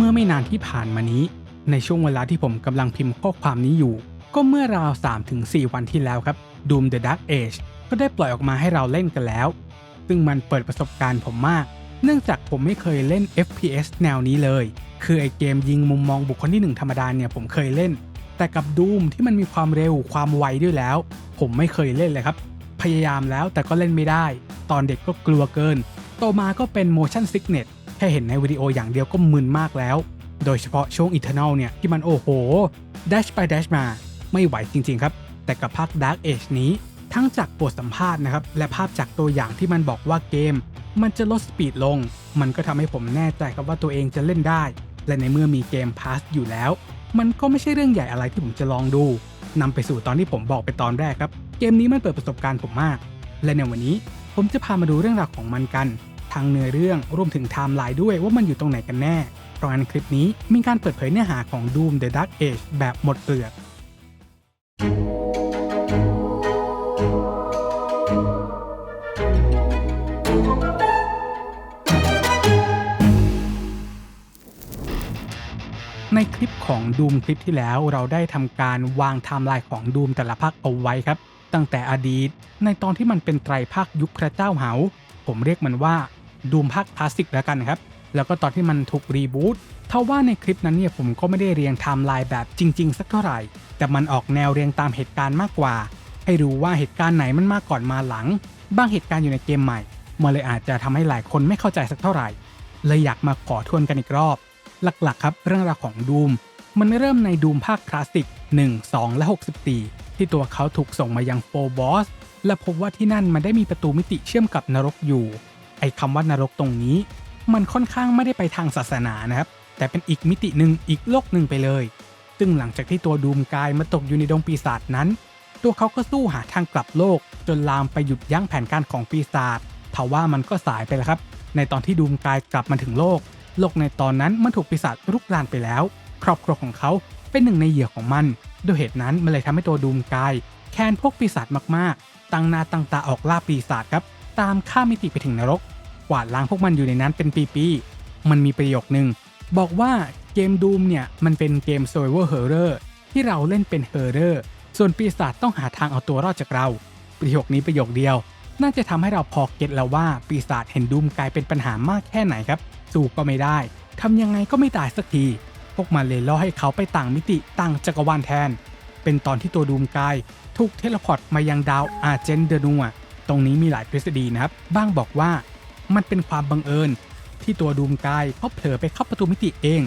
เมื่อไม่นานที่ผ่านมานี้ ในช่วงเวลาที่ผมกำลังพิมพ์ข้อความนี้อยู่ ก็เมื่อราว 3-4 วันที่แล้วครับ Doom the Dark Age ก็ได้ปล่อยออกมาให้เราเล่นกันแล้ว ซึ่งมันเปิดประสบการณ์ผมมาก เนื่องจากผมไม่เคยเล่น FPS แนวนี้เลย คือไอเกมยิงมุมมองบุคคลที่หนึ่งธรรมดาเนี่ยผมเคยเล่น แต่กับ Doom ที่มันมีความเร็วความไวด้วยแล้ว ผมไม่เคยเล่นเลยครับ พยายามแล้วแต่ก็เล่นไม่ได้ ตอนเด็กก็กลัวเกิน โตมาก็เป็น motion sickness แค่เห็นในวิดีโออย่างเดียวก็มึนมากแล้ว โดยเฉพาะช่วง Eternal เนี่ยที่มันโอ้โห dash ไป dash มา ไม่ไหวจริง ๆ ครับ แต่กับภาค Dark Age นี้ ทั้งจากบทสัมภาษณ์นะครับ และภาพจากตัวอย่างที่มันบอกว่าเกม มันจะลดสปีดลง มันก็ทำให้ผมแน่ใจครับว่าตัวเองจะเล่นได้ และในเมื่อมีเกมพาสอยู่แล้ว มันก็ไม่ใช่เรื่องใหญ่อะไรที่ผมจะลองดูนำไปสู่ตอนที่ผมบอกไปตอนแรกครับ เกมนี้มันเปิดประสบการณ์ผมมาก และในวันนี้ผมจะพามาดูเรื่องราวของมันกัน ทางเนื้อเรื่องรวมถึงไทม์ไลน์ด้วยว่ามันอยู่ตรงไหนกันแน่ เพราะงั้นคลิปนี้มีการเปิดเผยเนื้อหาของ Doom The Dark Age แบบหมดเปลือกในคลิปของ Doom คลิปที่แล้วเราได้ทำการวางไทม์ไลน์ของ Doom แต่ละภาคเอาไว้ครับ ตั้งแต่อดีต ในตอนที่มันเป็นไตรภาคยุคพระเจ้าเหา ผมเรียกมันว่า Doom ภาคคลาสสิกแล้วกันครับ แล้วก็ตอนที่มันถูกรีบูตเท่าว่าในคลิปนั้นเนี่ยผมก็ไม่ได้เรียงไทม์ไลน์แบบจริง ๆ สักเท่าไหร่ แต่มันออกแนวเรียงตามเหตุการณ์มากกว่า ให้รู้ว่าเหตุการณ์ไหนมันมาก่อนมาหลัง บางเหตุการณ์อยู่ในเกมใหม่มันเลยอาจจะทำให้หลายคนไม่เข้าใจสักเท่าไหร่ เลยอยากมาขอทวนกันอีกรอบ หลักๆ ครับเรื่องราวของดูมมันเริ่มในดูมภาคคลาสสิก 1 2 และ 64 ที่ตัวเขาถูกส่งมายังโฟบอสและพบว่าที่นั่นมันได้มีประตูมิติเชื่อมกับนรกอยู่ ไอ้คำว่านรกตรงนี้ มันค่อนข้างไม่ได้ไปทางศาสนานะครับ แต่เป็นอีกมิติหนึ่งอีกโลกหนึ่งไปเลย ซึ่งหลังจากที่ตัวดูมกายมาตกอยู่ในดงปีศาจนั้น ตัวเขาก็สู้หาทางกลับโลก จนลามไปหยุดยั้งแผนการของปีศาจทว่ามันก็สายไปแล้วครับ ในตอนที่ดูมกายกลับมาถึงโลก โลกในตอนนั้นมันถูกปีศาจรุกรานไปแล้ว ครอบครัวของเขาเป็นหนึ่งในเหยื่อของมันด้วยเหตุนั้นมันเลยทำให้ตัวดูมกาย แค้นพวกปีศาจมากๆ ตั้งนาตั้งตาออกล่าปีศาจครับ ตามข้ามมิติไปถึงนรกกวาดล้างพวกมันอยู่ในนั้นเป็นปีๆ มันมีประโยคนึง บอกว่าเกมดูมเนี่ย มันเป็นเกม survival horror ที่เราเล่นเป็น horror ส่วนปีศาจต้องหาทางเอาตัวรอดจากเรา ประโยคนี้ประโยคเดียว น่าจะทำให้เราพอเก็ตแล้วว่าปีศาจเห็นดูมกลายเป็นปัญหามากแค่ไหนครับสู้ก็ไม่ได้ทำยังไงก็ไม่ตายสักที พวกมันเลยล่อให้เขาไปต่างมิติต่างจักรวาลแทน เป็นตอนที่ตัวดูมกายถูกเทเลพอร์ตมายังดาวอาร์เจนเดนัว ตรงนี้มีหลายทฤษฎีนะครับ บ้างบอกว่ามันเป็นความบังเอิญ ที่ตัวดูมกายเขาเผลอไปเข้าประตูมิติเอง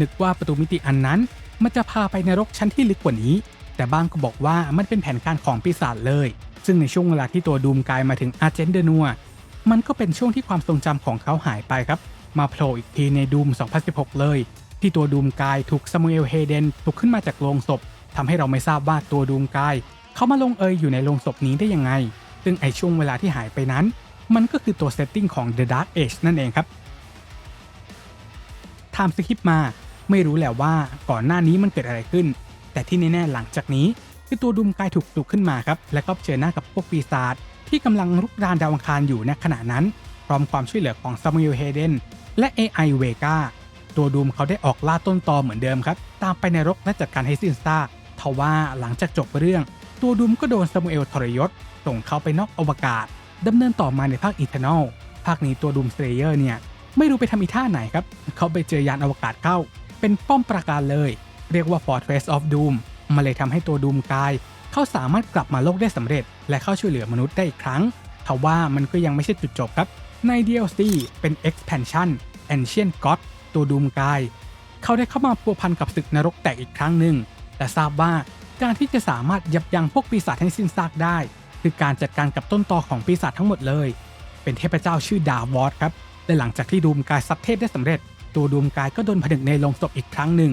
นึกว่าประตูมิติอันนั้น มันจะพาไปนรกชั้นที่ลึกกว่านี้ แต่บ้างก็บอกว่ามันเป็นแผนการของปีศาจเลย ซึ่งในช่วงเวลาที่ตัวดูมกายมาถึงอาร์เจนเดนัวมันก็เป็นช่วงที่ความทรงจำของเขาหายไปครับ มาโผล่อีกทีในดูม 2016 เลย ที่ตัวดูมกายถูกซามูเอลเฮเดนปลุกขึ้นมาจากโลงศพทำให้เราไม่ทราบว่าตัวดูมกายเขามาลงเอยอยู่ในโลงศพนี้ได้ยังไง ซึ่งไอช่วงเวลาที่หายไปนั้น มันก็คือตัวเซตติ้งของ The Dark Age นั่นเองครับไทม์สคริปมาไม่รู้แหละว่าก่อนหน้านี้มันเกิดอะไรขึ้น แต่ที่แน่ๆหลังจากนี้คือตัวดูมกายถูกปลุกขึ้นมาครับ และก็เผชิญหน้ากับพวกปีศาจที่กำลังรุกรานดาวอังคารอยู่ในขณะนั้น พร้อมความช่วยเหลือของซามูเอลเฮเดนและ AI Vega ตัวดูมเขาได้ออกล่าต้นตอเหมือนเดิมครับ ตามไปในรกและจัดการให้สิ้นซากทว่าหลังจากจบเรื่อง ตัวดูมก็โดนซามูเอลทรยศ ส่งเขาไปนอกอวกาศดำเนินต่อมาในภาคอีเทนอลภาคนี้ตัวดูมสเลเยอร์เนี่ยไม่รู้ไปทำอีท่าไหนครับ เขาไปเจอยานอวกาศเข้า เป็นป้อมปราการเลย เรียกว่า Fortress of Doom มาเลยทำให้ตัวดูมกาย เขาสามารถกลับมาโลกได้สำเร็จ และเข้าช่วยเหลือมนุษย์ได้อีกครั้งทว่ามันก็ยังไม่ใช่จุดจบครับ ใน DLC เป็น expansion Ancient God ตัวดูมกาย เขาได้เข้ามาพัวพันกับศึกนรกแตกอีกครั้งหนึ่งแต่ทราบว่าการที่จะสามารถยับยั้งพวกปีศาจให้สิ้นซากได้ คือการจัดการกับต้นตอของปีศาจทั้งหมดเลย เป็นเทพเจ้าชื่อดาวอสครับและหลังจากที่ดูมกายซัดเทพได้สำเร็จ ตัวดูมกายก็โดนผนึกในโลงศพอีกครั้งหนึ่ง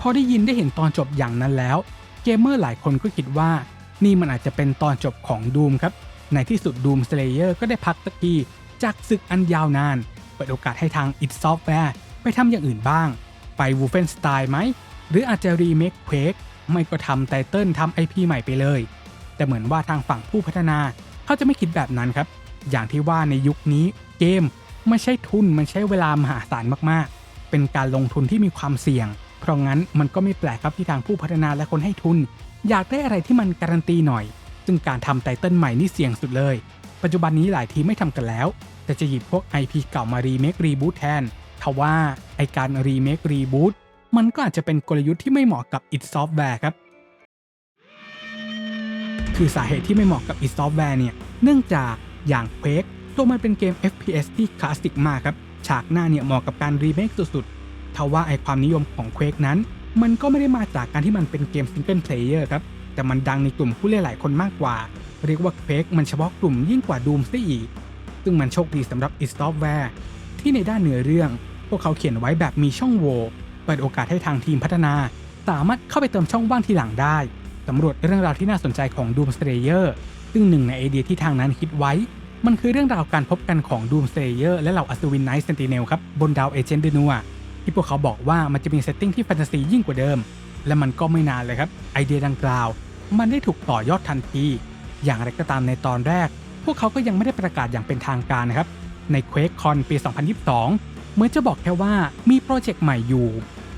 พอได้ยินได้เห็นตอนจบอย่างนั้นแล้ว เกมเมอร์หลายคนก็คิดว่า นี่มันอาจจะเป็นตอนจบของดูมครับ ในที่สุดดูมสเลเยอร์ก็ได้พักตะกี้จากศึกอันยาวนาน เปิดโอกาสให้ทาง id Software ไปทำอย่างอื่นบ้าง ไป Wolfenstein ไหม หรืออาจจะรีเมคเควกไม่ก็ทำไตเติลทำ IP ใหม่ไปเลย แต่เหมือนว่าทางฝั่งผู้พัฒนาเขาจะไม่คิดแบบนั้นครับ อย่างที่ว่าในยุคนี้เกมไม่ใช่ทุนมันใช้เวลามหาศาลมากๆ เป็นการลงทุนที่มีความเสี่ยง เพราะงั้นมันก็ไม่แปลกครับที่ทางผู้พัฒนาและคนให้ทุน อยากได้อะไรที่มันการันตีหน่อย ซึ่งการทำไตเติ้ลใหม่นี่เสี่ยงสุดเลย ปัจจุบันนี้หลายทีไม่ทำกันแล้ว แต่จะหยิบพวก IP เก่ามารีเมครีบูตแทนทว่าไอการรีเมครีบูตมันก็อาจจะเป็นกลยุทธ์ที่ไม่เหมาะกับ id Software ครับ คือสาเหตุที่ไม่เหมาะกับ id Software เนี่ย เนื่องจากอย่าง Quake ตัวมันเป็นเกม FPS ที่คลาสสิกมากครับ ฉากหน้าเนี่ยเหมาะกับการรีเมคสุดๆทว่าไอความนิยมของ Quake นั้น มันก็ไม่ได้มาจากการที่มันเป็นเกมซิงเกิลเพลเยอร์ครับ แต่มันดังในกลุ่มผู้เล่นหลายคนมากกว่า เรียกว่า Quake มันเฉพาะกลุ่มยิ่งกว่า Doom ซะอีก ซึ่งมันโชคดีสำหรับ id Software ที่ในด้านเนื้อเรื่อง พวกเขาเขียนไว้แบบมีช่องโหว่เปิดโอกาสให้ทางทีมพัฒนา สามารถเข้าไปเติมช่องว่างทีหลังได้ สำรวจเรื่องราวที่น่าสนใจของ Doom Slayer ซึ่งหนึ่งในไอเดียที่ทางนั้นคิดไว้ มันคือเรื่องราวการพบกันของ Doom Slayer และเหล่าอัศวินไนท์เซนติเนลครับบนดาวเอเจนต์เดนัวที่พวกเขาบอกว่ามันจะมีเซตติ้งที่แฟนตาซียิ่งกว่าเดิม และมันก็ไม่นานเลยครับ ไอเดียดังกล่าว มันได้ถูกต่อยอดทันที อย่างไรก็ตามในตอนแรก พวกเขาก็ยังไม่ได้ประกาศอย่างเป็นทางการนะครับใน QuakeCon ปี 2022 เหมือนจะบอกแค่ว่ามีโปรเจกต์ใหม่อยู่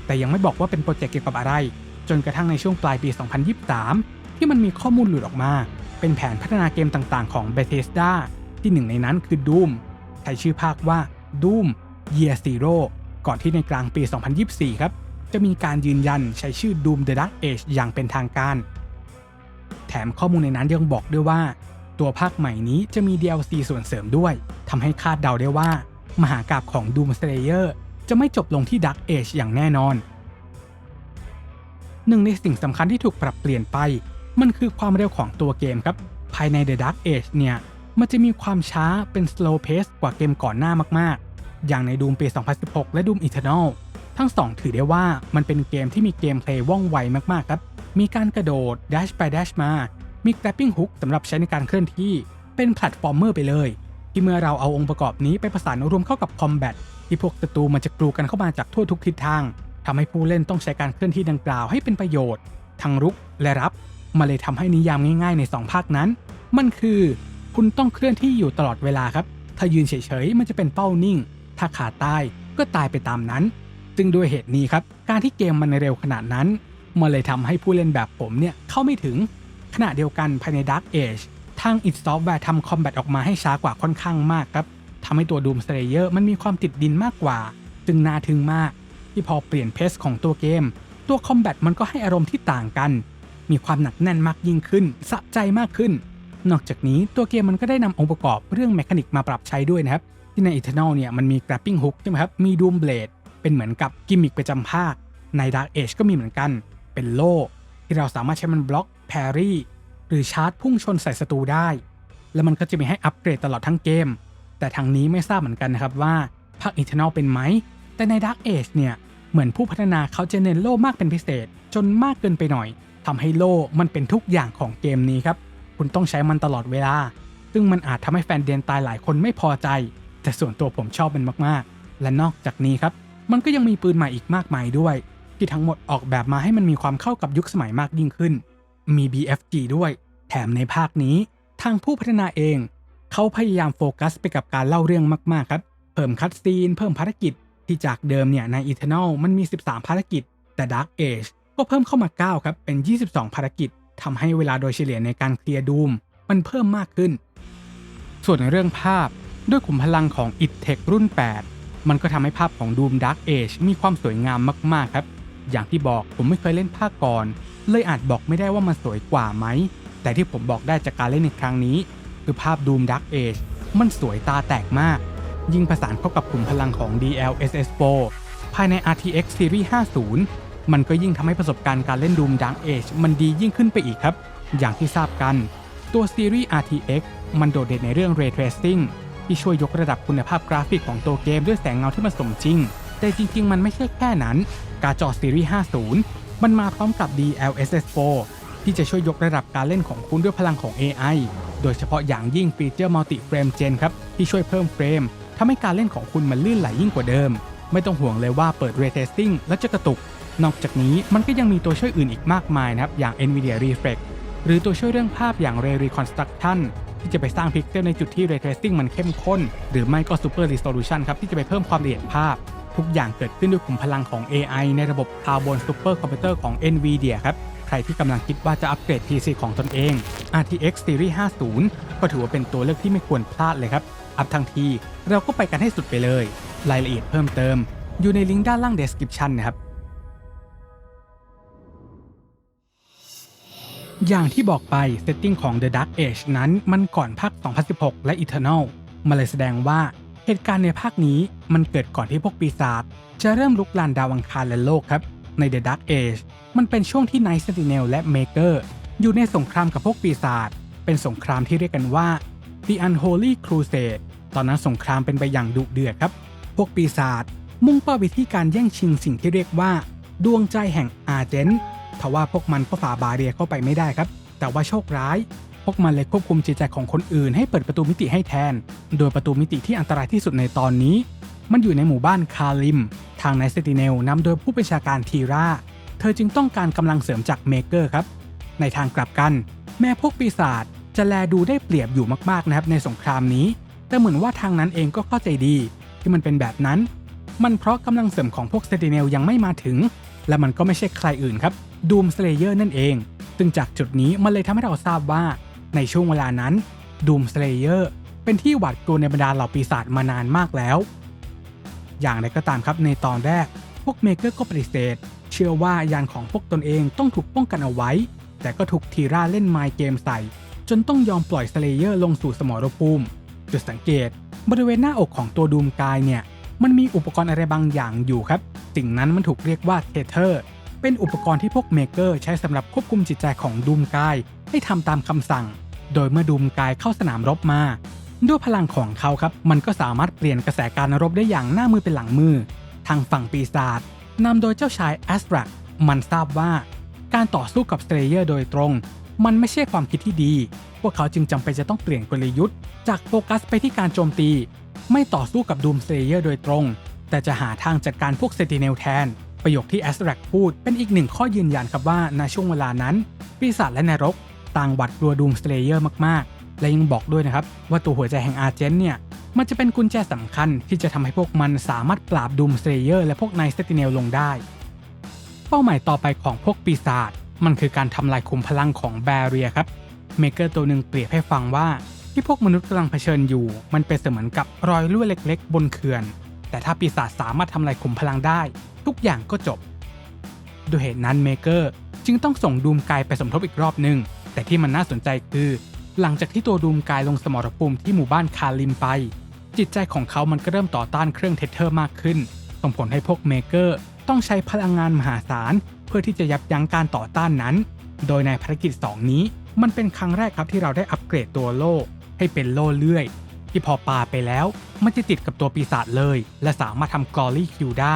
แต่ยังไม่บอกว่าเป็นโปรเจกต์เกี่ยวกับอะไร จนกระทั่งในช่วงปลายปี 2023 ที่มันมีข้อมูลหลุดออกมา เป็นแผนพัฒนาเกมต่างๆ ของ Bethesda ที่หนึ่งในนั้นคือ Doom ใช้ชื่อภาคว่า Doom Year Zero ก่อนที่ในกลางปี 2024 ครับ จะมีการยืนยันใช้ชื่อ Doom The Dark Age อย่างเป็นทางการ แถมข้อมูลในนั้นยังบอกด้วยว่า ตัวภาคใหม่นี้จะมี DLC ส่วนเสริมด้วยทำให้คาดเดาได้ว่า มหากาบของ Doom Slayer จะไม่จบลงที่ Dark Age อย่างแน่นอน หนึ่งในสิ่งสำคัญที่ถูกปรับเปลี่ยนไป มันคือความเร็วของตัวเกมครับ ภายใน The Dark Age เนี่ย มันจะมีความช้าเป็น slow pace กว่าเกมก่อนหน้ามากๆ อย่างใน Doom ปี 2016 และ Doom Eternal ทั้งสองถือได้ว่ามันเป็นเกมที่มีเกมเพลย์ว่องไวมากๆครับ มีการกระโดด dash ไป dash มา มี grappling hook สำหรับใช้ในการเคลื่อนที่ เป็นแพลตฟอร์มเมอร์ไปเลย ที่เมื่อเราเอาองค์ประกอบนี้ไปผสานรวมเข้ากับคอมแบทที่พวกศัตรูมันจะกลูกันเข้ามาจากทั่วทุกทิศทาง ทำให้ผู้เล่นต้องใช้การเคลื่อนที่ดังกล่าวให้เป็นประโยชน์ ทั้งรุกและรับมาเลยทำให้นิยามง่าย ๆ ใน 2 ภาคนั้น มันคือ คุณต้องเคลื่อนที่อยู่ตลอดเวลาครับ ถ้ายืนเฉยๆมันจะเป็นเป้านิ่ง ถ้าขาตายก็ตายไปตามนั้น ซึ่งด้วยเหตุนี้ครับ การที่เกมมันเร็วขนาดนั้นมันเลยทำให้ผู้เล่นแบบผมเนี่ยเข้าไม่ถึง ขณะเดียวกันภายใน Dark Age ทาง id Software ทำคอมแบทออกมาให้ช้ากว่าค่อนข้างมากครับทำให้ตัว Doom Slayer มันมีความติดดินมากกว่า จึงน่าทึ่งมาก ที่พอเปลี่ยนเพสของตัวเกม ตัวคอมแบทมันก็ให้อารมณ์ที่ต่างกัน มีความหนักแน่นมากยิ่งขึ้น สะใจมากขึ้น นอกจากนี้ตัวเกมมันก็ได้นำองค์ประกอบเรื่องแมคานิกมาปรับใช้ด้วยนะครับ ที่ใน Eternal เนี่ยมันมี grappling hook ใช่ไหมครับ มี Doom Blade เป็นเหมือนกับกิมมิคประจำภาค ใน Dark Age ก็มีเหมือนกัน เป็นโล่ที่เราสามารถใช้มันบล็อกแพรี่หรือชาร์จพุ่งชนใส่ศัตรูได้ แล้วมันก็จะมีให้อัปเกรดตลอดทั้งเกม แต่ทางนี้ไม่ทราบเหมือนกันนะครับว่าภาค Eternal เป็นไหม แต่ใน Dark Age เนี่ย เหมือนผู้พัฒนาเขาจะเน้นโล่มากเป็นพิเศษ จนมากเกินไปหน่อยทำให้โล่มันเป็นทุกอย่างของเกมนี้ครับ คุณต้องใช้มันตลอดเวลา ซึ่งมันอาจทำให้แฟนเดนตายหลายคนไม่พอใจ แต่ส่วนตัวผมชอบมันมากๆ และนอกจากนี้ครับ มันก็ยังมีปืนใหม่อีกมากมายด้วย ที่ทั้งหมดออกแบบมาให้มันมีความเข้ากับยุคสมัยมากยิ่งขึ้น มี BFG ด้วย แถมในภาคนี้ ทางผู้พัฒนาเอง เขาพยายามโฟกัสไปกับการเล่าเรื่องมากๆครับ เพิ่มคัตซีน เพิ่มภารกิจ ที่จากเดิมเนี่ยใน Eternal มันมี 13 ภารกิจ แต่ Dark Age ก็เพิ่มเข้ามา 9 ครับ เป็น 22 ภารกิจทำให้เวลาโดยเฉลี่ยในการเคลียร์ดูมมันเพิ่มมากขึ้น ส่วนในเรื่องภาพด้วยขุมพลังของ It Tech รุ่น 8 มันก็ทำให้ภาพของ Doom Dark Age มีความสวยงามมาก ๆ ครับ อย่างที่บอกผมไม่เคยเล่นภาคก่อน เลยอาจบอกไม่ได้ว่ามันสวยกว่าไหม แต่ที่ผมบอกได้จากการเล่นในครั้งนี้ คือภาพ Doom Dark Age มันสวยตาแตกมาก ยิ่งผสานเข้ากับขุมพลังของ DLSS4 ภายใน RTX Series 50 มันก็ยิ่งทำให้ประสบการณ์การเล่น Doom Dark Age มันดียิ่งขึ้นไปอีกครับ อย่างที่ทราบกัน ตัว Series RTX มันโดดเด่นในเรื่อง Ray Tracing ที่ช่วยยกระดับคุณภาพกราฟิกของตัวเกมด้วยแสงเงาที่มันสมจริง แต่จริง ๆ มันไม่ใช่แค่นั้น การจอ Series 50 มันมาพร้อมกับ DLSS4 ที่จะช่วยยกระดับการเล่นของคุณด้วยพลังของ AI โดยเฉพาะอย่างยิ่งฟีเจอร์ Multi Frame Gen ครับ ที่ช่วยเพิ่มเฟรม ทำให้การเล่นของคุณมันลื่นไหลยิ่งกว่าเดิม ไม่ต้องห่วงเลยว่าเปิด Ray Tracing แล้วจะกระตุก นอกจากนี้มันก็ยังมีตัวช่วยอื่นอีกมากมายนะครับ อย่าง NVIDIA Reflex หรือตัวช่วยเรื่องภาพอย่าง Ray Reconstruction ที่จะไปสร้างพิกเซลในจุดที่ Ray Tracing มันเข้มข้น หรือไม่ก็ Super Resolution ครับที่จะไปเพิ่มความละเอียดภาพ ทุกอย่างเกิดขึ้นด้วยขุมพลังของ AI ในระบบคาร์บอนซูเปอร์คอมพิวเตอร์ของ NVIDIA ครับใครที่กำลังคิดว่าจะอัปเกรด PC ของตนเอง RTX Series 50 ก็ถือว่าเป็นตัวเลือกที่ไม่ควรพลาดเลยครับ อัพทั้งทีเราก็ไปกันให้สุดไปเลย รายละเอียดเพิ่มเติม อยู่ในลิงก์ด้านล่าง description นะครับ อย่างที่บอกไปเซตติ้งของ The Dark Age นั้นมันก่อนภาค 2016 และ Eternal มาเลยแสดงว่าเหตุการณ์ในภาคนี้มันเกิดก่อนที่พวกปีศาจจะเริ่มลุกลานดาวอังคารและโลกครับ ใน The Dark Age มันเป็นช่วงที่ Night Sentinel และ Maker อยู่ในสงครามกับพวกปีศาจเป็นสงครามที่เรียกกันว่า The Unholy Crusade ตอนนั้นสงครามเป็นไปอย่างดุเดือดครับ พวกปีศาจมุ่งเป้าไปที่การแย่งชิงสิ่งที่เรียกว่า ดวงใจแห่งอาเจนทว่าพวกมันก็ฝ่าบาเรียเข้าไปไม่ได้ครับ แต่ว่าโชคร้าย พวกมันเลยควบคุมจิตใจของคนอื่นให้เปิดประตูมิติให้แทน โดยประตูมิติที่อันตรายที่สุดในตอนนี้ มันอยู่ในหมู่บ้านคาลิม ทางไนเซติเนลนำโดยผู้บัญชาการทีราเธอจึงต้องการกำลังเสริมจากเมเกอร์ครับ ในทางกลับกัน แม้พวกปีศาจจะแลดูได้เปรียบอยู่มากๆนะครับในสงครามนี้ แต่เหมือนว่าทางนั้นเองก็เข้าใจดี ที่มันเป็นแบบนั้น มันเพราะกำลังเสริมของพวกเซติเนลยังไม่มาถึง และมันก็ไม่ใช่ใครอื่นครับดูมสเลเยอร์นั่นเองซึ่งจากจุดนี้มันเลยทำให้เราทราบว่า ในช่วงเวลานั้นดูมสเลเยอร์เป็นที่หวาดกลัวในบรรดาเหล่าปีศาจมานานมากแล้ว อย่างไรก็ตามครับในตอนแรก พวกเมเกอร์ก็ปฏิเสธ เชื่อว่ายานของพวกตนเองต้องถูกป้องกันเอาไว้ แต่ก็ถูกทีราเล่นไมเกมใส่ จนต้องยอมปล่อยสเลเยอร์ลงสู่สมรภูมิ จุดสังเกต บริเวณหน้าอกของตัวดูมกายเนี่ยมันมีอุปกรณ์อะไรบางอย่างอยู่ครับ สิ่งนั้นมันถูกเรียกว่าเทเทอร์ เป็นอุปกรณ์ที่พวกเมเกอร์ใช้สำหรับควบคุมจิตใจของดูมกายให้ทำตามคำสั่ง โดยเมื่อดูมกายเข้าสนามรบมา ด้วยพลังของเขาครับ มันก็สามารถเปลี่ยนกระแสการรบได้อย่างหน้ามือเป็นหลังมือ ทางฝั่งปีศาจนำโดยเจ้าชายแอสตรักมันทราบว่า การต่อสู้กับสเตรเยอร์โดยตรง มันไม่ใช่ความคิดที่ดี พวกเขาจึงจำเป็นจะต้องเปลี่ยนกลยุทธ์ จากโฟกัสไปที่การโจมตี ไม่ต่อสู้กับดูมสเตเยอร์โดยตรง แต่จะหาทางจัดการพวกเซติเนลแทน ประโยคที่แอสตรกพูดเป็นอีกหนึ่งข้อยืนยันครับว่าในช่วงเวลานั้น ปีศาจและนรก ต่างหวัดกลัวดูมสเตเยอร์มากๆ และยังบอกด้วยนะครับว่าตัวหัวใจแห่งอาร์เจนเนี่ยมันจะเป็นกุญแจสำคัญที่จะทำให้พวกมันสามารถปราบดูมสเตเยอร์และพวกไนสเติเนลลงได้ เป้าหมายต่อไปของพวกปีศาจ มันคือการทำลายขุมพลังของแบเรียครับ เมเกอร์ตัวหนึ่งเปรียบให้ฟังว่า ที่พวกมนุษย์กำลังเผชิญอยู่ มันเป็นเสมือนกับรอยรั่วเล็ก ๆ บนเขื่อน แต่ถ้าปีศาจสามารถทำลายขุมพลังได้ ทุกอย่างก็จบ ด้วยเหตุนั้นเมเกอร์จึงต้องส่งดูมกายไปสมทบอีกรอบหนึ่งแต่ที่มันน่าสนใจคือ หลังจากที่ตัวดูมกายลงสมรภูมิที่หมู่บ้านคาลิมไป จิตใจของเขามันก็เริ่มต่อต้านเครื่องเทสเทอร์มากขึ้นส่งผลให้พวกเมเกอร์ต้องใช้พลังงานมหาศาล เพื่อที่จะยับยั้งการต่อต้านนั้น โดยในภารกิจ 2 นี้ มันเป็นครั้งแรกครับที่เราได้อัปเกรดตัวโล่ ให้เป็นโล่เลื่อย ที่พอปาไปแล้ว มันจะติดกับตัวปีศาจเลย และสามารถทำกลอรี่คิวได้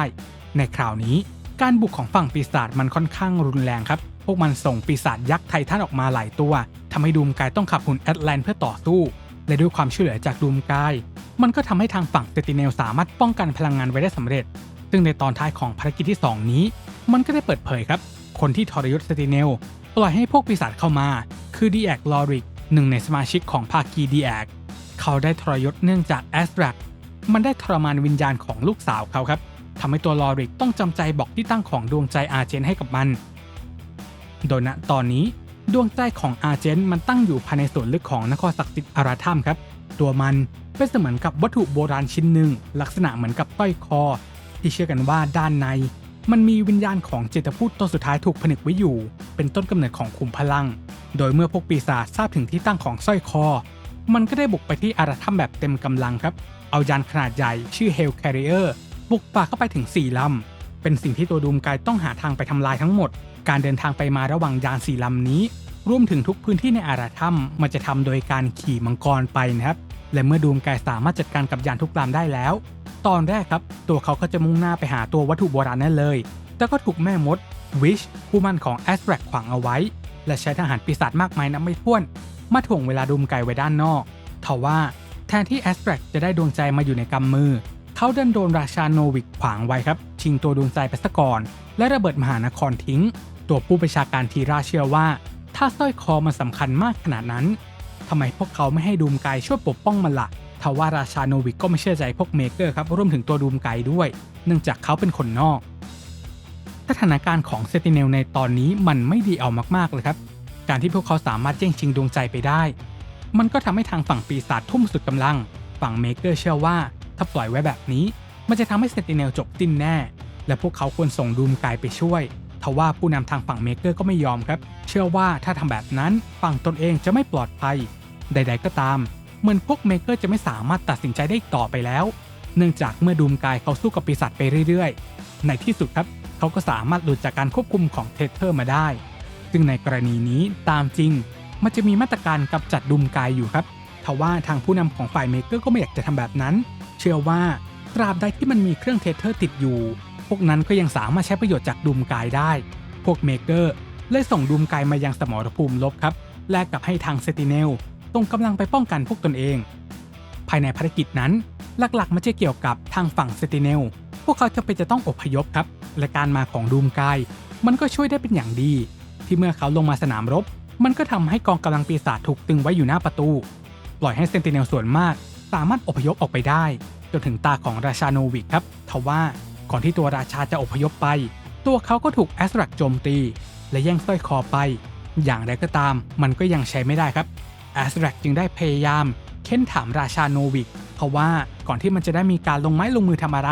ในคราวนี้การบุกของฝั่งปีศาจมันค่อนข้างรุนแรงครับ พวกมันส่งปีศาจยักษ์ไททันออกมาหลายตัวทำให้ดูมกายต้องขับหุ่นแอตแลนเพื่อต่อสู้ และด้วยความช่วยเหลือจากดูมกาย มันก็ทำให้ทางฝั่งเซติเนลสามารถป้องกันพลังงานไว้ได้สำเร็จ ซึ่งในตอนท้ายของภารกิจที่ 2 นี้ มันก็ได้เปิดเผยครับ คนที่ทรยศเซติเนลปล่อยให้พวกปีศาจเข้ามา คือดีแอกลอริกหนึ่งในสมาชิกของภาคีดีแอกเขาได้ทรยศเนื่องจากแอสตรักมันได้ทรมานวิญญาณของลูกสาวเขาครับทำให้ตัวลอริกต้องจำใจบอกที่ตั้งของดวงใจอาเจนให้กับมัน โดยณตอนนี้ดวงใจของอาเจนมันตั้งอยู่ภายในส่วนลึกของนครศักดิ์สิทธิ์อาราธรรมครับ ตัวมันเป็นเสมือนกับวัตถุโบราณชิ้นหนึ่ง ลักษณะเหมือนกับต้อยคอ ที่เชื่อกันว่าด้านใน มันมีวิญญาณของเจตพูดตัวสุดท้ายถูกผนึกไว้อยู่ เป็นต้นกำเนิดของขุมพลัง โดยเมื่อพวกปีศาจทราบถึงที่ตั้งของสร้อยคอ มันก็ได้บุกไปที่อาราธรรมแบบเต็มกำลังครับ เอายานขนาดใหญ่ชื่อ Hell Carrier บุกป่าเข้าไปถึง 4 ลำ เป็นสิ่งที่ตัวดูมกายต้องหาทางไปทำลายทั้งหมด การเดินทางไปมาระหว่างยานสี่ลำนี้ รวมถึงทุกพื้นที่ในอาราธรรมมันจะทำโดยการขี่มังกรไปนะครับ และเมื่อดูมกายสามารถจัดการกับยานทุกลำได้แล้ว ตอนแรกครับ ตัวเขาก็จะมุ่งหน้าไปหาตัววัตถุโบราณนั่นเลย แต่ก็ถูกแม่มดวิชผู้มั่นของแอสแทรกขวางเอาไว้ และใช้ทหารปีศาจมากมายนับไม่ถ้วน มาถ่วงเวลาดูมกายไว้ด้านนอกทว่าแทนที่แอสแทรกจะได้ดวงใจมาอยู่ในกำมือ เขาดันโดนราชาโนวิกขวางไว้ครับ ชิงตัวดวงใจไปซะก่อน และระเบิดมหานครทิ้ง ตัวผู้ประชาการทีราเชื่อว่า ถ้าสร้อยคอมันสำคัญมากขนาดนั้นำไมพวกเขาไม่ให้ดูมไกช่วยปกป้องมันละ่ะทว่าราชาโนวิกก็ไม่เชื่อใจพวกเมเกอร์ครับรวมถึงตัวดูมไกด้วย เนื่องจากเขาเป็นคนนอก สถานการณ์ของเซติเนลในตอนนี้มันไม่ดีเอามากๆเลยครับ การที่พวกเขาสามารถแย่งชิงดวงใจไปได้ มันก็ทำให้ทางฝั่งปีศาจทุ่มสุดกำลัง ฝั่งเมเกอร์เชื่อว่าถ้าปล่อยไว้แบบนี้ มันจะทำให้เซติเนลจบสิ้นแน่ และพวกเขาควรส่งดูมไกไปช่วยทว่าผู้นำทางฝั่งเมเกอร์ก็ไม่ยอมครับ เชื่อว่าถ้าทำแบบนั้นฝั่งตนเองจะไม่ปลอดภัย ใด ๆ ก็ตาม เหมือนพวกเมเกอร์จะไม่สามารถตัดสินใจได้ต่อไปแล้ว เนื่องจากเมื่อดูมกายเขาสู้กับปีศาจไปเรื่อยๆ ในที่สุดครับ เขาก็สามารถหลุดจากการควบคุมของเทเทอร์มาได้ ซึ่งในกรณีนี้ตามจริง มันจะมีมาตรการกำจัดดุมกายอยู่ครับทว่าทางผู้นำของฝ่ายเมเกอร์ก็ไม่อยากจะทำแบบนั้น เชื่อว่าตราบใดที่มันมีเครื่องเทเทอร์ติดอยู่ พวกนั้นก็ยังสามารถใช้ประโยชน์จากดุมกายได้ พวกเมเกอร์เลยส่งดุมกายมายังสมรภูมิลบครับ แลกกับให้ทางเซติเนล ตรงกำลังไปป้องกันพวกตนเอง ภายในภารกิจนั้น หลักๆมันจะเกี่ยวกับทางฝั่งเซติเนล พวกเขาจะเป็นจะต้องอพยพครับ และการมาของดูมกายมันก็ช่วยได้เป็นอย่างดี ที่เมื่อเขาลงมาสนามรบ มันก็ทำให้กองกำลังปีศาจถูกตึงไว้อยู่หน้าประตู ปล่อยให้เซนติเนลส่วนมาก สามารถอพยพออกไปได้ จนถึงตาของราชาโนวิกครับทว่าก่อนที่ตัวราชาจะอพยพไป ตัวเขาก็ถูกแอสรักโจมตี และแย่งสร้อยคอไป อย่างไรก็ตาม มันก็ยังใช้ไม่ได้ครับ แอสรักจึงได้พยายาม เค้นถามราชาโนวิก เพราะว่าก่อนที่มันจะได้มีการลงไม้ลงมือทำอะไร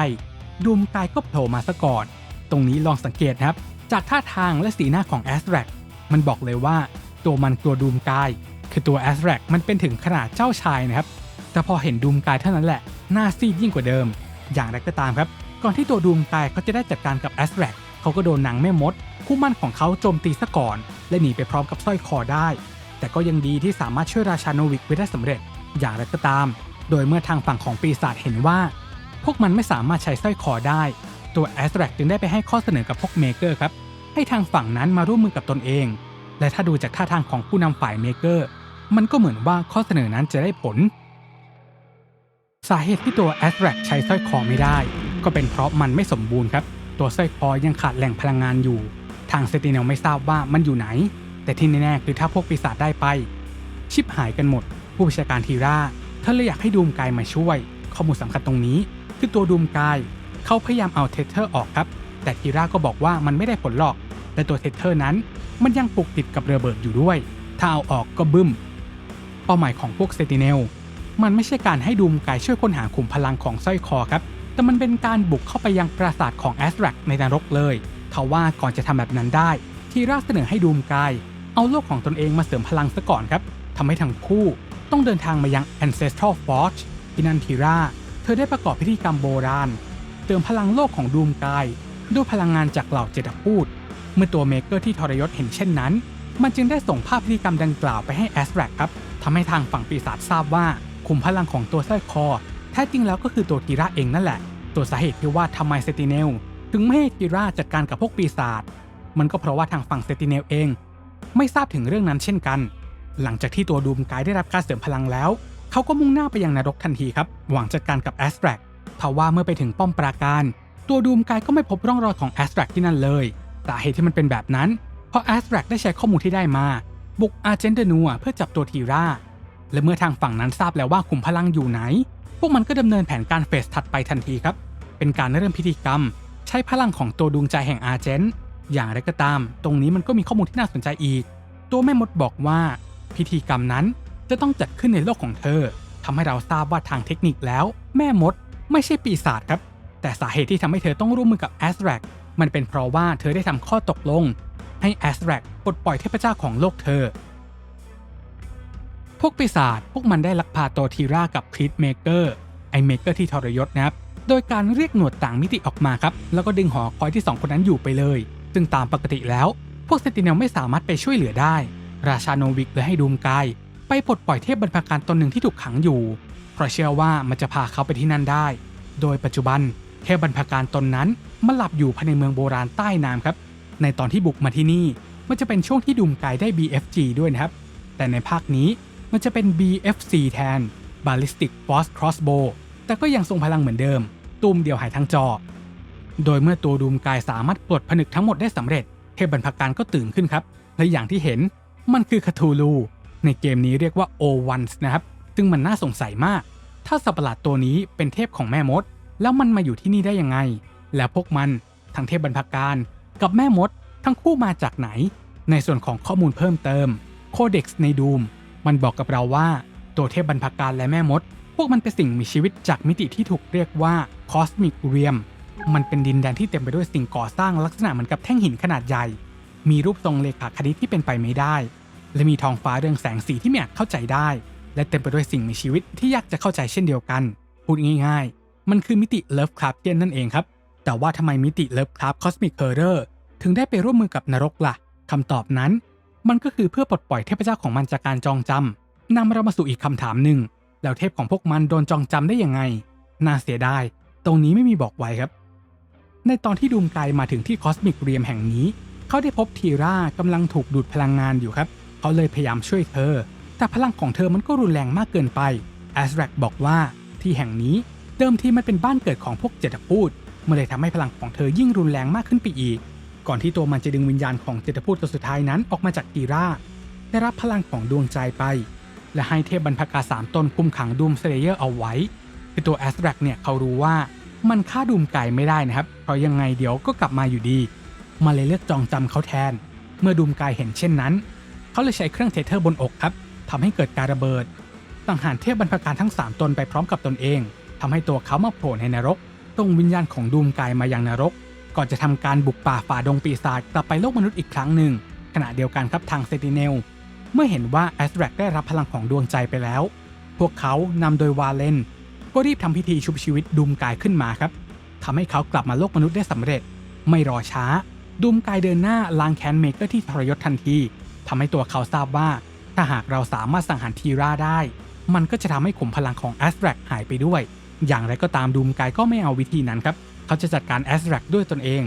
ดูมกายก็โผล่มาซะก่อน ตรงนี้ลองสังเกตนะครับ จากท่าทางและสีหน้าของแอสแรกมันบอกเลยว่า ตัวมันกลัวดูมกาย คือตัวแอสแรกมันเป็นถึงขนาดเจ้าชายนะครับ แต่พอเห็นดูมกายเท่านั้นแหละ หน้าซีดยิ่งกว่าเดิม อย่างไรก็ตามครับ ก่อนที่ตัวดูมกายเขาจะได้จัดการกับแอสแรกเขาก็โดนนางแม่มด คู่มั่นของเขาโจมตีซะก่อน และหนีไปพร้อมกับสร้อยคอได้ แต่ก็ยังดีที่สามารถช่วยราชาโนวิกไว้ได้สำเร็จ อย่างไรก็ตาม โดยเมื่อทางฝั่งของปีศาจเห็นว่า พวกมันไม่สามารถใช้สร้อยคอได้ ตัวแอสแรกจึงได้ไปให้ข้อเสนอกับพวกเมเกอร์ครับ ให้ทางฝั่งนั้นมาร่วมมือกับตนเอง และถ้าดูจากท่าทางของผู้นำฝ่ายเมเกอร์ มันก็เหมือนว่าข้อเสนอนั้นจะได้ผล สาเหตุที่ตัวแอสแรกใช้สร้อยคอไม่ได้ ก็เป็นเพราะมันไม่สมบูรณ์ครับ ตัวสร้อยคอยังขาดแหล่งพลังงานอยู่ ทางเซติเนลไม่ทราบว่ามันอยู่ไหน แต่ที่แน่ๆคือถ้าพวกปีศาจได้ไป ชิบหายกันหมด ผู้บัญชาการทีราเธอเลยอยากให้ดูมกายมาช่วย ข้อมูลสำคัญตรงนี้ คือตัวดูมกาย เขาพยายามเอาเทเทอร์ออกครับ แต่ทีราก็บอกว่ามันไม่ได้ผลหรอกแต่ตัวเทเทอร์นั้น มันยังปลูกติดกับเระเบิดอยู่ด้วย ถ้าเอาออกก็บึ้ม เป้าหมายของพวกเซติเนล มันไม่ใช่การให้ดูมกายช่วยค้นหาขุมพลังของสร้อยคอครับ แต่มันเป็นการบุกเข้าไปยังปราสาทของแอสแรกในนรกเลยทว่าก่อนจะทำแบบนั้นได้ ทีราเสนอให้ดูมกาย เอาโลกของตนเองมาเสริมพลังซะก่อนครับทำให้ทั้งคู่ต้องเดินทางมายัง Ancestral Forge ที่นันทีราเธอได้ประกอบพิธีกรรมโบราณ เติมพลังโลกของดูมกาย ด้วยพลังงานจากเหล่าเจดพูด เมื่อตัวเมเกอร์ที่ทรยศเห็นเช่นนั้น มันจึงได้ส่งภาพพิธีกรรมดังกล่าวไปให้แอสแรกครับทำให้ทางฝั่งปีศาจทราบว่าขุมพลังของตัวสร้อยคอ แท้จริงแล้วก็คือตัวกีราเองนั่นแหละ ตัวสาเหตุที่ว่าทำไมเซติเนล ถึงไม่ให้กีราจัดการกับพวกปีศาจมันก็เพราะว่าทางฝั่งเซติเนลเอง ไม่ทราบถึงเรื่องนั้นเช่นกัน หลังจากที่ตัวดูมกายได้รับการเสริมพลังแล้ว เขาก็มุ่งหน้าไปยังนรกทันทีครับ หวังจัดการกับแอสแตรกทว่าเมื่อไปถึงป้อมปราการ ตัวดูมกายก็ไม่พบร่องรอยของแอสแตรกที่นั่นเลยสาเหตุที่มันเป็นแบบนั้น เพราะแอสแตรกได้ใช้ข้อมูลที่ได้มา บุกอาร์เจนเดนัวเพื่อจับตัวทีราและเมื่อทางฝั่งนั้นทราบแล้วว่าขุมพลังอยู่ไหน พวกมันก็ดำเนินแผนการเฟสถัดไปทันทีครับ เป็นการเริ่มพิธีกรรม ใช้พลังของตัวดวงใจแห่งอาร์เจน อย่างไรก็ตาม ตรงนี้มันก็มีข้อมูลที่น่าสนใจอีก ตัวแม่มดบอกว่า พิธีกรรมนั้นจะต้องจัดขึ้นในโลกของเธอทำให้เราทราบว่าทางเทคนิคแล้ว แม่มดไม่ใช่ปีศาจครับ แต่สาเหตุที่ทำให้เธอต้องร่วมมือกับแอสแรกมันเป็นเพราะว่าเธอได้ทำข้อตกลง ให้แอสแรกปลดปล่อยเทพเจ้าของโลกเธอ พวกปีศาจพวกมันได้ลักพาตัวทีรากับคริสเมเกอร์ไอเมเกอร์ที่ทรยศนะครับโดยการเรียกหนวดต่างมิติออกมาครับ แล้วก็ดึงหอคอยที่ 2 คนนั้นอยู่ไปเลย ซึ่งตามปกติแล้ว พวกเซติเนลไม่สามารถไปช่วยเหลือได้ ราชาโนวิกเลยให้ดูมกายไปปลดปล่อยเทพบรรพการตนหนึ่งที่ถูกขังอยู่ เพราะเชื่อว่ามันจะพาเขาไปที่นั่นได้ โดยปัจจุบันเทพบรรพการตนนั้นมันหลับอยู่ภายในเมืองโบราณใต้น้ำครับ ในตอนที่บุกมาที่นี่มันจะเป็นช่วงที่ดูมกายได้ BFG ด้วยนะครับ แต่ในภาคนี้มันจะเป็น BFC แทน Ballistic Force Crossbow แต่ก็ยังทรงพลังเหมือนเดิมตูมเดียวหายทั้งจอ โดยเมื่อตัวดูมกายสามารถปลดผนึกทั้งหมดได้สำเร็จ เทพบรรพการก็ตื่นขึ้นครับและอย่างที่เห็นมันคือคาทูลู ในเกมนี้เรียกว่า O1 นะครับ ซึ่งมันน่าสงสัยมาก ถ้าสัตว์ประหลาดตัวนี้เป็นเทพของแม่มด แล้วมันมาอยู่ที่นี่ได้ยังไง แล้วพวกมันทั้งเทพบรรพการ กับแม่มด ทั้งคู่มาจากไหน ในส่วนของข้อมูลเพิ่มเติมโคเด็กซ์ในดูมมันบอกกับเราว่า ตัวเทพบรรพการและแม่มด พวกมันเป็นสิ่งมีชีวิตจากมิติที่ถูกเรียกว่าคอสมิกเรียม มันเป็นดินแดนที่เต็มไปด้วยสิ่งก่อสร้างลักษณะเหมือนกับแท่งหินขนาดใหญ่ มีรูปทรงเลขาคณิตที่เป็นไปไม่ได้ และมีท้องฟ้าเรืองแสงสีที่ไม่อาจเข้าใจได้ และเต็มไปด้วยสิ่งมีชีวิตที่ยากจะเข้าใจเช่นเดียวกัน พูดง่ายๆ มันคือมิติเลิฟคราฟเ n นั่นเองครับ แต่ว่าทำไมมิติเลิฟคราฟคอสมิกเฮอร์เรอร์ถึงได้ไปร่วมมือกับนรกละ่ะคำตอบนั้น มันก็คือเพื่อปลดปล่อยเทพเจ้าของมันจากการจองจำนำเรามาสู่อีกคำถามหนึ่งแล้วเทพของพวกมันโดนจองจำได้ยังไง น่าเสียดายตรงนี้ไม่มีบอกไว้ครับ ในตอนที่ดูมไกลมาถึงที่คอสมิกเรียมแห่งนี้ เขาได้พบทีรากำลังถูกดูดพลังงานอยู่ครับ เขาเลยพยายามช่วยเธอ แต่พลังของเธอมันก็รุนแรงมากเกินไปแอสแรกบอกว่าที่แห่งนี้เดิมทีมันเป็นบ้านเกิดของพวกเจตพูดมันเลยทำให้พลังของเธอยิ่งรุนแรงมากขึ้นไปอีก ก่อนที่ตัวมันจะดึงวิญญาณของเจตพูดตัวสุดท้ายนั้นออกมาจากทีราได้รับพลังของดวงใจไป และให้เทพบรรพกาสามตนคุมขังดูมเซเลเยอร์เอาไว้คือตัวแอสแรกเนี่ยเขารู้ว่า มันฆ่าดูมไก่ไม่ได้นะครับ เพราะยังไงเดี๋ยวก็กลับมาอยู่ดี มาเลยเลือกจองจำเขาแทน เมื่อดูมไก่เห็นเช่นนั้น เขาเลยใช้เครื่องเทเทอร์บนอกครับทำให้เกิดการระเบิดสังหารเทพบรรพการทั้ง 3 ตนไปพร้อมกับตนเองทำให้ตัวเขามาโผล่ในนรกตรงวิญญาณของดูมไกายมายังนรก ก่อนจะทำการบุกป่าฝ่าดงปีศาจกลับไปโลกมนุษย์อีกครั้งหนึ่ง ขณะเดียวกันครับทางเซติเนล เมื่อเห็นว่าแอสแรกได้รับพลังของดวงใจไปแล้ว พวกเขานำโดยวาเลน ก็รีบทำพิธีชุบชีวิตดูมกายขึ้นมาครับทำให้เขากลับมาโลกมนุษย์ได้สำเร็จ ไม่รอช้า ดูมกายเดินหน้าล้างแค้นเมเกอร์ที่ทรยศทันทีทำให้ตัวเขาทราบว่า ถ้าหากเราสามารถสังหารทีราได้ มันก็จะทำให้ขุมพลังของแอสแรกหายไปด้วย อย่างไรก็ตามดูมกายก็ไม่เอาวิธีนั้นครับ เขาจะจัดการแอสแรกด้วยตนเอง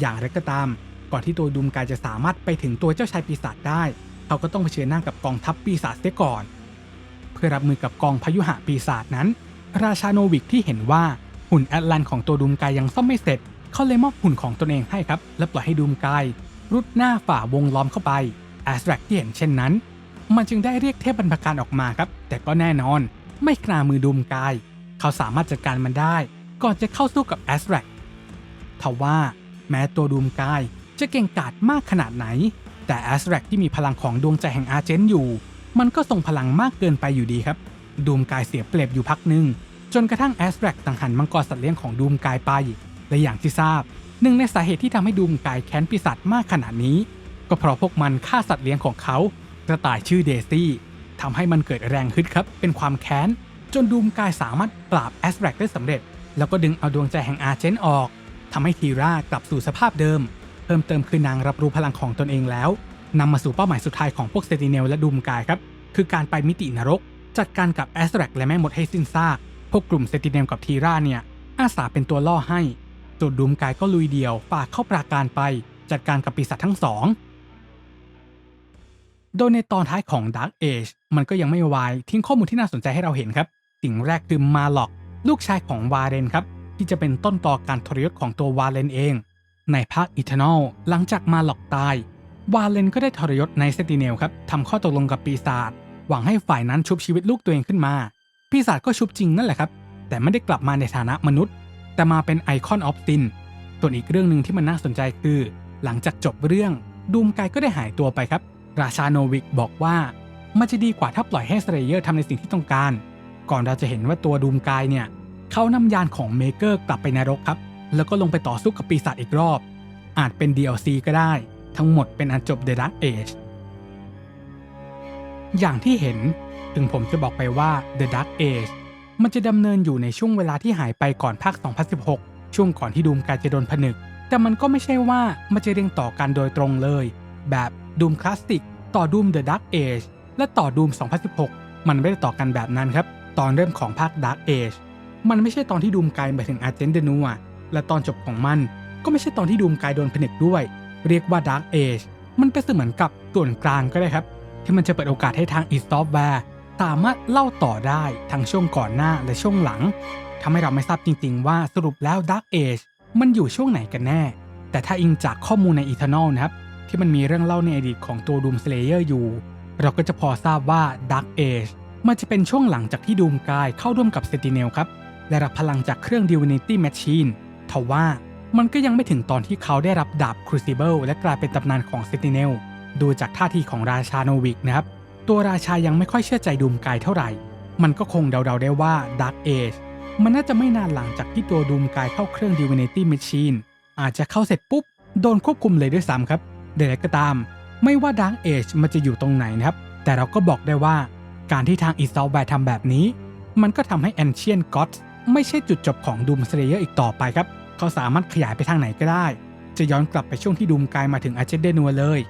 อย่างไรก็ตาม ก่อนที่ตัวดูมกายจะสามารถไปถึงตัวเจ้าชายปีศาจได้ เขาก็ต้องเผชิญหน้ากับกองทัพปีศาจเสียก่อน เพื่อรับมือกับกองพายุหะปีศาจนั้น ราชาโนวิกที่เห็นว่าหุ่นแอตแลนของตัวดูมกายยังซ่อมไม่เสร็จ เขาเลยมอบหุ่นของตนเองให้ครับ และปล่อยให้ดูมกาย รุดหน้าฝ่าวงล้อมเข้าไปแอสแรกที่เห็นเช่นนั้น มันจึงได้เรียกเทพบรรพการออกมาครับ แต่ก็แน่นอน ไม่กล้ามือดูมกาย เขาสามารถจัดการมันได้ ก่อนจะเข้าสู้กับแอสแรกทว่าแม้ตัวดูมกายจะเก่งกาจมากขนาดไหน แต่แอสแรกที่มีพลังของดวงใจแห่งอาเจนอยู่ มันก็ทรงพลังมากเกินไปอยู่ดีครับ ดูมกายเสียเปรียบอยู่พักหนึ่งจนกระทั่งแอสแรกสังหารมังกรสัตว์เลี้ยงของดูมกายไป และอย่างที่ทราบ หนึ่งในสาเหตุที่ทำให้ดูมกายแค้นปีศาจมากขนาดนี้ ก็เพราะพวกมันฆ่าสัตว์เลี้ยงของเขากระต่ายชื่อเดซี่ทำให้มันเกิดแรงขึ้นครับ เป็นความแค้น จนดูมกายสามารถปราบแอสแรกได้สำเร็จ แล้วก็ดึงเอาดวงใจแห่งอาเจนออกทำให้ทีรากลับสู่สภาพเดิม เพิ่มเติมคือนางรับรู้พลังของตนเองแล้วนำมาสู่เป้าหมายสุดท้ายของพวกเซติเนลและดูมกายครับ คือการไปมิตินรก จัดการกับแอสแรกและแม่มดให้สิ้นซาก พวกกลุ่มเซติเนลกับทีราเนี่ย อาสาเป็นตัวล่อให้ส่วนดูมกายก็ลุยเดียวฝากเข้าปราการไป จัดการกับปีศาจทั้งสอง โดยในตอนท้ายของ Dark Age มันก็ยังไม่วายทิ้งข้อมูลที่น่าสนใจให้เราเห็นครับ สิ่งแรกคือมาล็อก ลูกชายของวาเรนครับ ที่จะเป็นต้นต่อการทรยศของตัววาเลนเอง ในภาค Eternal หลังจากมาล็อกตาย วาเลนก็ได้ทรยศในเซติเนลครับทำข้อตกลงกับปีศาจ หวังให้ฝ่ายนั้นชุบชีวิตลูกตัวเองขึ้นมา ปีศาจก็ชุบจริงนั่นแหละครับ แต่ไม่ได้กลับมาในฐานะมนุษย์ แต่มาเป็นไอคอนออฟซินส่วนอีกเรื่องหนึ่งที่มันน่าสนใจคือ หลังจากจบเรื่องดูมกายก็ได้หายตัวไปครับ ราชาโนวิกบอกว่า มันจะดีกว่าถ้าปล่อยให้สเตรเยอร์ทำในสิ่งที่ต้องการ ก่อนเราจะเห็นว่าตัวดูมกายเนี่ยเขานำยานของเมเกอร์กลับไปนรกครับ แล้วก็ลงไปต่อสู้กับปีศาจอีกรอบ อาจเป็น DLC ก็ได้ ทั้งหมดเป็นอันจบ The Dark Age อย่างที่เห็นถึงผมจะบอกไปว่า The Dark Age มันจะดำเนินอยู่ในช่วงเวลาที่หายไปก่อนภาค 2016 ช่วงก่อนที่ดูมกายจะโดนผนึก แต่มันก็ไม่ใช่ว่ามันจะเรียงต่อกันโดยตรงเลย แบบดูมคลาสสิกต่อดูม The Dark Age และต่อดูม 2016 มันไม่ได้ต่อกันแบบนั้นครับ ตอนเริ่มของภาค Dark Age มันไม่ใช่ตอนที่ดูมกายไปถึงอาเจนเดนัวและตอนจบของมัน ก็ไม่ใช่ตอนที่ดูมกายโดนผนึกด้วย เรียกว่า Dark Age มันเป็นเสมือนกับส่วนกลางก็ได้ครับ ที่มันจะเปิดโอกาสให้ทาง e s t o f t w a r e สามารถเล่าต่อได้ทั้งช่วงก่อนหน้าและช่วงหลังทำให้เราไม่ทราบจริง ๆ ว่าสรุปแล้ว Dark Age มันอยู่ช่วงไหนกันแน่ แต่ถ้าอิงจากข้อมูลใน Eternal นะครับที่มันมีเรื่องเล่าในอดีตของตัว Doom Slayer อยู่ เราก็จะพอทราบว่า Dark Age มันจะเป็นช่วงหลังจากที่ดูมกายเข้าร่วมกับเซติเนลครับและรับพลังจากเครื่อง Divinity Machine ทว่ามันก็ยังไม่ถึงตอนที่เขาได้รับดาบ Crucible และกลายเป็นตำนานของเซติเนล ดูจากท่าทีของราชาโนวิกนะครับ ตัวราชายังไม่ค่อยเชื่อใจดูมกายเท่าไหร่ มันก็คงเดาๆได้ว่า Dark Age มันน่าจะไม่นานหลังจากที่ตัวดูมกายเข้าเครื่อง Divinity Machine อาจจะเข้าเสร็จปุ๊บ โดนควบคุมเลยด้วยซ้ำครับเดรก็ตาม ไม่ว่า Dark Age มันจะอยู่ตรงไหนนะครับ แต่เราก็บอกได้ว่า การที่ทาง i s o l v e ทำแบบนี้ มันก็ทำให้ Ancient Gods ไม่ใช่จุดจบของ Doom Slayer อีกต่อไปครับ เขาสามารถขยายไปทางไหนก็ได้ จะย้อนกลับไปช่วงที่ดูมกายมาถึงอาเจเดนัวเลย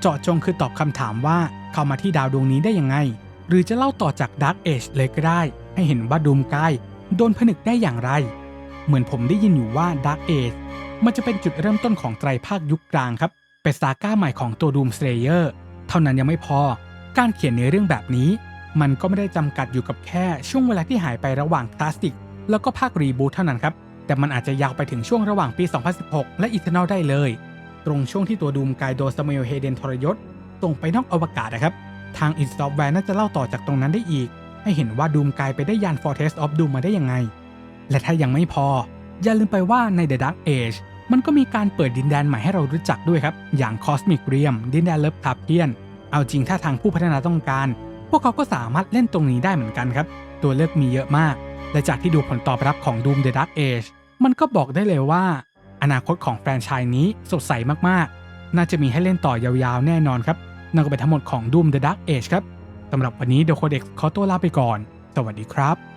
เจาะจงคือตอบคำถามว่าเข้ามาที่ดาวดวงนี้ได้ยังไง หรือจะเล่าต่อจาก Dark Age เลยก็ได้ ให้เห็นว่าดูมกายโดนผนึกได้อย่างไร เหมือนผมได้ยินอยู่ว่า Dark Age มันจะเป็นจุดเริ่มต้นของไตรภาคยุคกลางครับ เป็นซาก้าใหม่ของตัว Doom Slayer เท่านั้นยังไม่พอ การเขียนเนื้อเรื่องแบบนี้ มันก็ไม่ได้จำกัดอยู่กับแค่ช่วงเวลาที่หายไประหว่างคลาสสิกแล้วก็ภาครีบูทเท่านั้นครับแต่มันอาจจะยาวไปถึงช่วงระหว่างปี 2016 และอีเทอร์นลได้เลย ตรงช่วงที่ตัวดูมกายโดสมาเอลเฮเดนทรยศส่งไปนอกอวกาศนะครับ ทางอินสตอฟแวร์น่าจะเล่าต่อจากตรงนั้นได้อีก ให้เห็นว่าดูมกายไปได้ยาน Fortress of Doom มาได้ยังไง และถ้ายังไม่พอ อย่าลืมไปว่าใน The Dark Age มันก็มีการเปิดดินแดนใหม่ให้เรารู้จักด้วยครับ อย่าง Cosmic Realm ดินแดนเลิฟทับเพียน เอาจริงถ้าทางผู้พัฒนาต้องการ พวกเขาก็สามารถเล่นตรงนี้ได้เหมือนกันครับ ตัวเลือกมีเยอะมาก และจากที่ดูผลตอบรับของ Doom The Dark Age มันก็บอกได้เลยว่า อนาคตของแฟรนไชส์นี้สดใสมากๆ น่าจะมีให้เล่นต่อยาวๆ แน่นอนครับ นั่นก็เป็นทั้งหมดของ Doom The Dark Age ครับสำหรับวันนี้ The Codex ขอตัวลาไปก่อน สวัสดีครับ